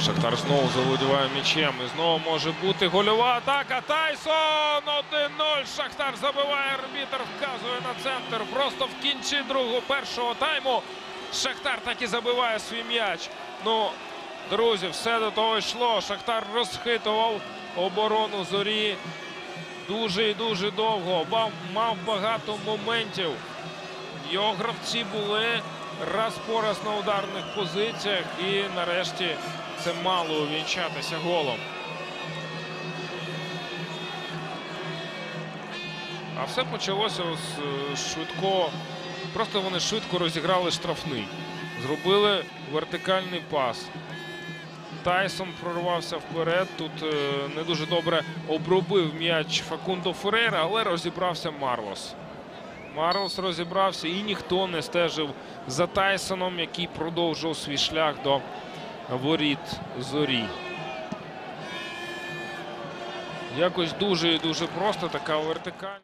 Шахтар знову заволодіває м'ячем. І знову може бути гольова атака. Тайсон 1-0. Шахтар забиває арбітр, вказує на центр. Просто в кінці другого першого тайму. Шахтар так і забиває свій м'яч. Ну, друзі, все до того йшло. Шахтар розхитував оборону зорі дуже і дуже довго. Мав багато моментів. Його гравці були раз по раз на ударних позиціях, і нарешті це мало увінчатися голом. А все почалося з е, швидко. Просто вони швидко розіграли штрафний. Зробили вертикальний пас. Тайсон прорвався вперед. Тут е, не дуже добре обробив м'яч Факундо Ферейра, але розібрався Марлос. Марлос розібрався і ніхто не стежив за Тайсоном, який продовжив свій шлях до воріт зорі. Якось дуже і дуже просто така вертикаль.